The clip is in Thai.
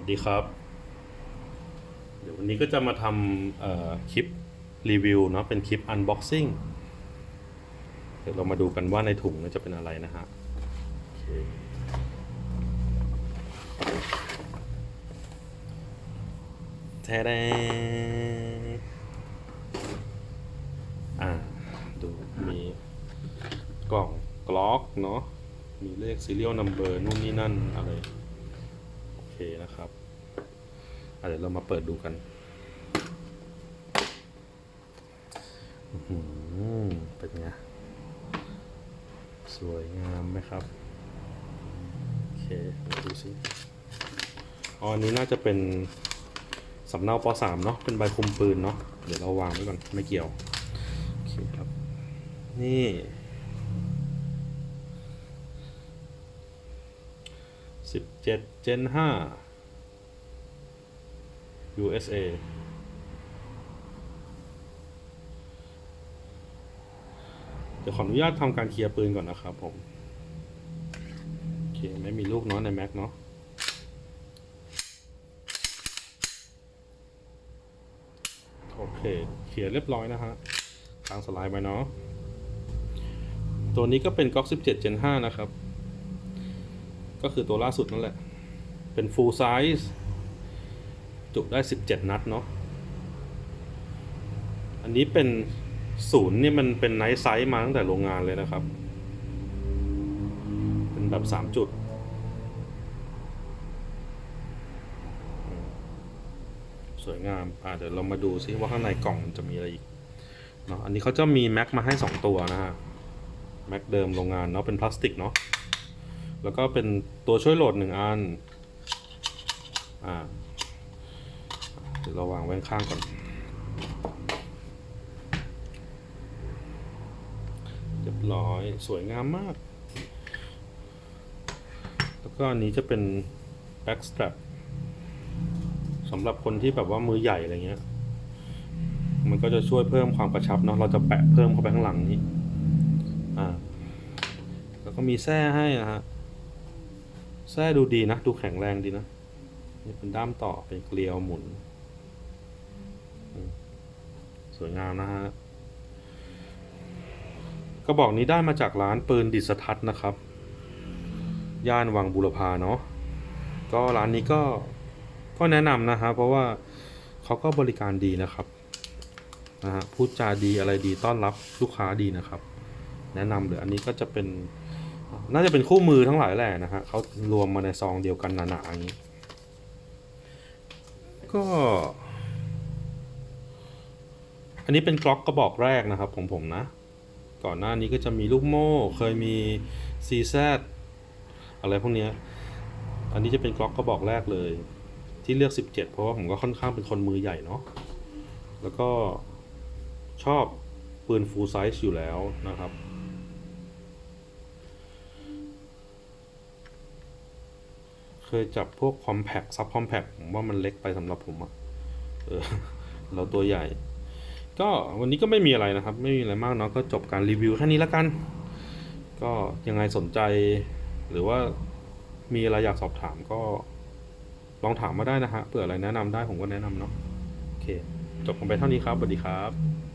วัสดีครับ เดี๋ยววันนี้ก็จะมาทำคลิปรีวิวเนาะเป็นคลิป unboxing เดี๋ยวเรามาดูกันว่าในถุงจะเป็นอะไรนะฮะแท้แดงอ่าดูมีกล่องกล็อกเนาะมีเลข serial number นู่นนี่นั่นอะไร นะครับเดี๋ยวเรามาเปิดดูกันหือเป็นไง สวยงามไหมครับ โอเคมาดูสิอ๋ออันนี้น่าจะเป็นสำเนาป .3 เนาะ เป็นใบคุมปืนเนาะ เดี๋ยวเราวางไว้ก่อน ไม่เกี่ยว โอเคครับ นี่ สิบเจ็ดเจนห้า USA เดี๋ยวขออนุญาตทำการเคลียร์ปืนก่อนนะครับผม โอเค ไม่มีลูกเนาะใน Mac เนาะโอเคเคลียร์เรียบร้อยนะฮะทางสไลด์ไปเนาะตัวนี้ก็เป็น Glock 17 Gen 5 นะครับ ก็คือตัวล่าสุดนั่นแหละ เป็น full size จุได้ 17 นัดเนาะ อันนี้เป็นศูนย์นี่มันเป็นไนท์ไซส์มาตั้งแต่โรงงานเลยนะครับ เป็นแบบ 3 จุด สวยงาม อ่าเดี๋ยวเรามาดูซิว่าข้างในกล่องมันจะมีอะไรอีกเนาะ อันนี้เขาจะมีแม็กมาให้ 2 ตัวนะฮะ แม็กเดิมโรงงานเนาะ เป็นพลาสติกเนาะ แล้วก็เป็นตัวช่วยโหลดหนึ่งอัน อ่า เดี๋ยวเราวางไว้ข้างก่อน เรียบร้อย สวยงามมาก แล้วก็อันนี้จะเป็น back strap สำหรับคนที่แบบว่ามือใหญ่อะไรเงี้ย มันก็จะช่วยเพิ่มความกระชับเนาะ เราจะแปะเพิ่มเข้าไปข้างหลังนี้ อ่า แล้วก็มีแส้ให้นะฮะ แส้ดูดีนะ ดูแข็งแรงดีนะนี่เป็นด้ามต่อเป็นเกลียวหมุน สวยงามนะฮะกระบอกนี้ได้มาจากร้านปืนดิสทัศน์นะครับ ย่านวังบุรพาเนาะก็ร้านนี้ก็ก็แนะนำนะฮะเพราะว่าเขาก็บริการดีนะครับนะฮะพูดจาดีอะไรดีต้อนรับลูกค้าดีนะครับ แนะนำเลยอันนี้ก็จะเป็น น่าจะเป็นคู่มือทั้งหลายแหละนะฮะเขารวมมาในซองเดียวกันหนาๆอย่างนี้ ก็ อันนี้เป็นกล็อกกระบอกแรกนะครับของผมนะ ก่อนหน้านี้ก็จะมีลูกโม่ เคยมี CZ อะไรพวกนี้ อันนี้จะเป็นกล็อกกระบอกแรกเลย ที่เลือก 17 เพราะว่าผมก็ค่อนข้างเป็นคนมือใหญ่เนาะ แล้วก็ชอบปืน full size อยู่แล้วนะครับ เคยจับพวก compact sub compact ผมว่ามันเล็กไปสำหรับผมอะเออเราตัวใหญ่ ก็วันนี้ก็ไม่มีอะไรนะครับ ไม่มีอะไรมากเนาะก็จบการรีวิวแค่นี้แล้วกัน ก็ยังไงสนใจ หรือว่ามีอะไรอยากสอบถามก็ ลองถามมาได้นะฮะเผื่ออะไรแนะนำได้ผมก็แนะนำเนาะโอเค จบกันไปเท่านี้ครับสวัสดีครับ